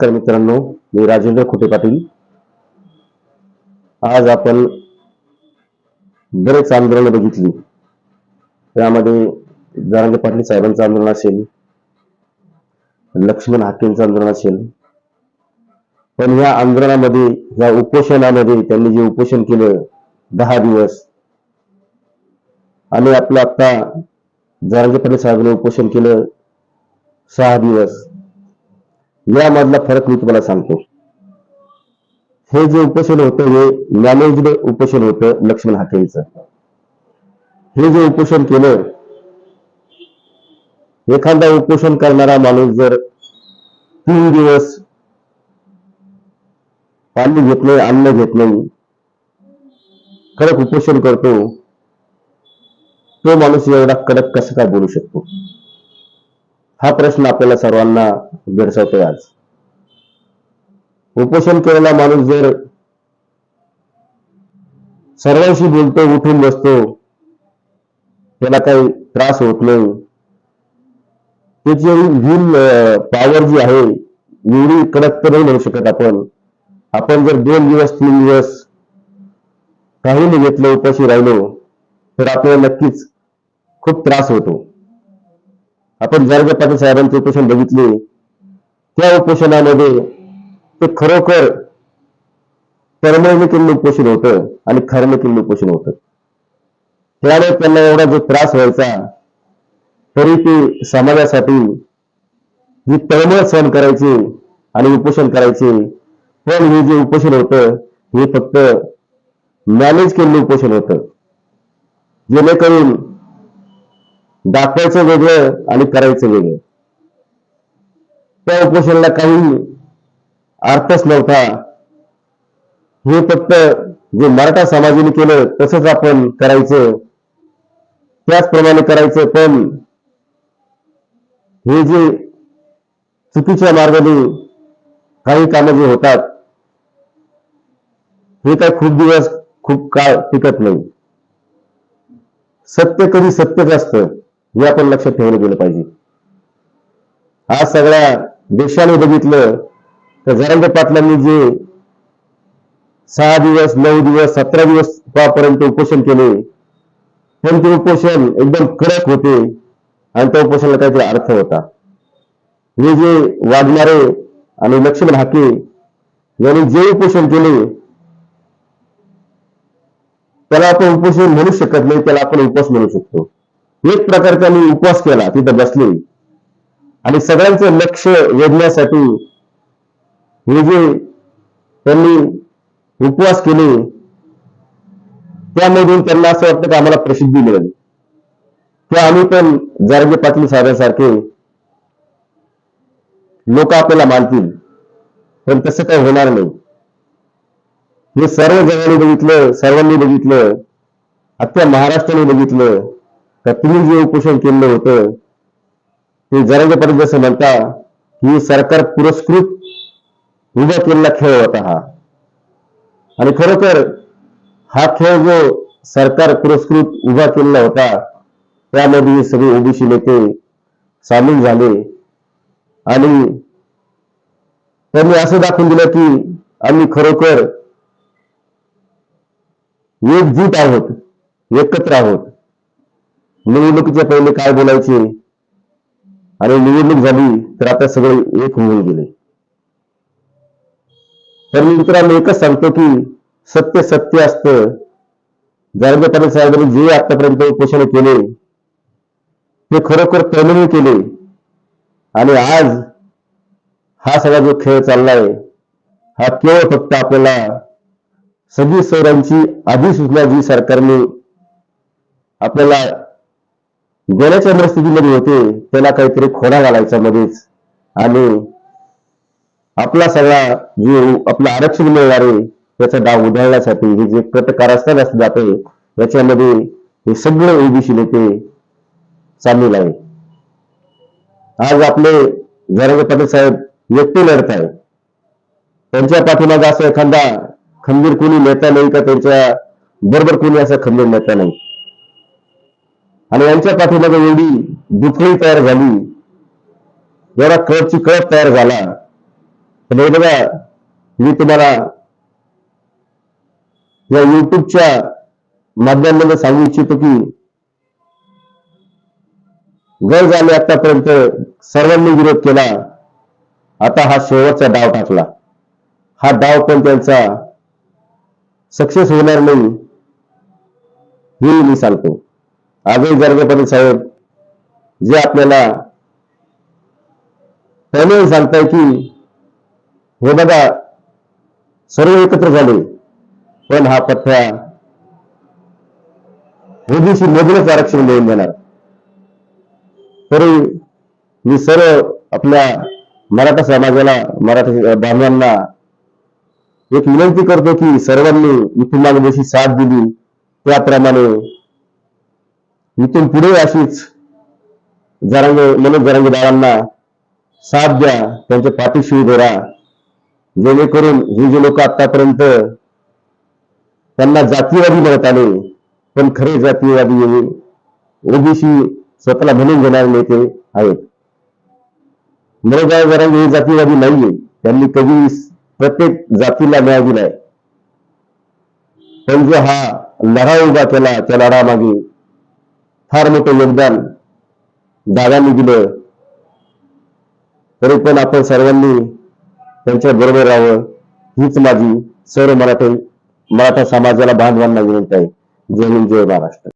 तर मित्रांनो मी राजेंद्र खोटे पाटील. आज आपण बरेच आंदोलन बघितली. त्यामध्ये जरांगे पाटील साहेबांचं आंदोलन असेल लक्ष्मण हाकेंचं आंदोलन असेल. पण या आंदोलनामध्ये या उपोषणामध्ये त्यांनी जे उपोषण केलं दहा दिवस आणि आपलं आता जरांगे पाटील साहेबांनी उपोषण केलं सहा दिवस यामधला फरक मी तुम्हाला सांगतो. हे जे उपोषण होतं हे मॅनेज्ड उपोषण होतं लक्ष्मण हाकेंचं. हे जे उपोषण केलं एखादा उपोषण करणारा माणूस जर तीन दिवस पाणी घेत नाही अन्न घेत नाही कडक उपोषण करतो तो माणूस एवढा कडक कसं काय बोलू शकतो? हा प्रश्न आपल्याला सर्वांना भेडसावतोय आज. उपोषण केलेला माणूस जर सर्वांशी बोलतो उठून बसतो त्याला काही त्रास होत नाही. त्याची व्हील पॉवर जी आहे एवढी कडक तर नाही म्हणू शकत आपण. आपण जर दोन दिवस तीन दिवस काही नाही घेतलं उपाशी राहिलो तर आपल्याला नक्कीच खूप त्रास होतो. आपण जर पाटील साहेबांचे उपोषण बघितले त्या उपोषणामध्ये ते खरोखर परमळणी केलेलं उपोषण होतं आणि खरं केलेलं उपोषण होतं. त्याने त्यांना एवढा जो त्रास व्हायचा तरी ते समाजासाठी जी तळमळ सहन करायची आणि उपोषण करायचे पण हे जे उपोषण होतं हे फक्त मॅनेज केलेलं उपोषण होतं. जेणेकरून दाखवायचं वेगळं आणि करायचं वेगळं. त्या उपोषणाला काही अर्थच नव्हता. हे फक्त जे मराठा समाजाने केलं तसंच आपण करायचं. त्याचप्रमाणे करायचं पण हे जे चुकीच्या मार्गाने काही कामं जे होतात हे काय खूप दिवस खूप काळ टिकत नाही. सत्य कधी सत्यच असतं. हे आपण लक्षात ठेवलं गेलं पाहिजे. आज सगळ्या देशाने बघितलं तर जरांगे पाटलांनी जे सहा दिवस नऊ दिवस सतरा दिवस पर्यंत उपोषण केले पण ते उपोषण एकदम कडक होते आणि त्या उपोषणाला काहीतरी अर्थ होता. हे जे वागणारे आणि लक्ष्मण हाके यांनी जे उपोषण केले त्याला आपण उपोषण म्हणू शकत नाही त्याला आपण उपवास म्हणू शकतो. एक प्रकार त्यांनी उपवास केला तिथं बसले. आणि सगळ्यांचं लक्ष वेधण्यासाठी हे जे त्यांनी उपवास केले त्यामधून त्यांना असं वाटतं की आम्हाला प्रसिद्धी मिळेल. किंवा आम्ही पण जारगे पाटील साहेबांसारखे लोक आपल्याला मानतील पण तसं काही होणार नाही. हे सर्व जगाने बघितलं सर्वांनी बघितलं अख्ख्या महाराष्ट्राने बघितलं तर तुम्ही जे उपोषण केलं होतं ते जरांगे जसं म्हणता ही सरकार पुरस्कृत उभा केलेला खेळ होता हा. आणि खरोखर हा खेळ जो सरकार पुरस्कृत उभा केलेला होता त्यामध्ये सगळे ओबीसी नेते सामील झाले. आणि त्यांनी असं दाखवून दिलं की आम्ही खरोखर एकजूट आहोत एकत्र आहोत. निवडणुकीच्या पहिले काय बोलायचे? आणि निवडणूक झाली तर आता सगळे एक होऊन गेले. तर मी मित्रांनो एकच सांगतो की सत्य सत्य असतं. जारगे पाटील साहेबांनी जे आतापर्यंत उपोषण केले ते खरोखर तळमळी केले. आणि आज हा सगळा जो खेळ चाललाय हा केवळ फक्त आपल्याला सगळी सौरांची अधिसूचना जी सरकारने आपल्याला देण्याच्या परिस्थितीमध्ये होते त्याला काहीतरी खोडा घालायचा मध्येच. आणि आपला सगळा जे आपलं आरक्षण मिळणार त्याचा डाव उधळण्यासाठी हे जे कट कारस्थान असं जाते याच्यामध्ये हे सगळे ओबीसी नेते सामील आहे आज आपले जरांगे पाटील साहेब एकटे लढत आहे त्यांच्या पाठीमागे असं एखादा खंबीर कोणी नेता नाही का? त्यांच्या बरोबर कोणी असा खंबीर नेता नाही. आणि यांच्या पाठीमागे एवढी दुखळी तयार झाली. एवढा कळची कळप तयार झाला. तर हे बघा मी तुम्हाला या युट्यूबच्या माध्यमांमध्ये सांगू इच्छितो की गरज झाले आतापर्यंत सर्वांनी विरोध केला. आता हा शेवटचा डाव टाकला. हा डाव पण त्यांचा सक्सेस होणार नाही हे मी सांगतो. आजही जरगे साहेब जे आपल्याला पहिले सांगताय की हे बघा सर्व एकत्र झाले पण हा पथ्या ओबीसी मधूनच आरक्षण देऊन देणार. तरी मी सर्व आपल्या मराठा समाजाला मराठा बांधवांना एक विनंती करतो की सर्वांनी इथून साथ दिली त्याप्रमाणे इथून पुढे अशीच जरांग मनोज जरांगीदारांना साथ द्या त्यांच्या पाठीशी उभे राहा. जेणेकरून ही जे लोक आतापर्यंत त्यांना जातीवादी म्हणत आले पण खरे जातीवादी ओबीसी स्वतःला म्हणून घेणारे नेते आहेत. मनोज जरांगे हे जातीवादी नाहीये. त्यांनी कधी प्रत्येक जातीला न्याय दिलाय. पण जो हा लढा उभा केला त्या लढामागे फार मोठं योगदान दादांनी दिलं. तरी पण आपण सर्वांनी त्यांच्या बरोबर राहावं हीच माझी सर्व मराठी मराठा समाजाला बांधवांना विनंती आहे. जय हिंद जय महाराष्ट्र.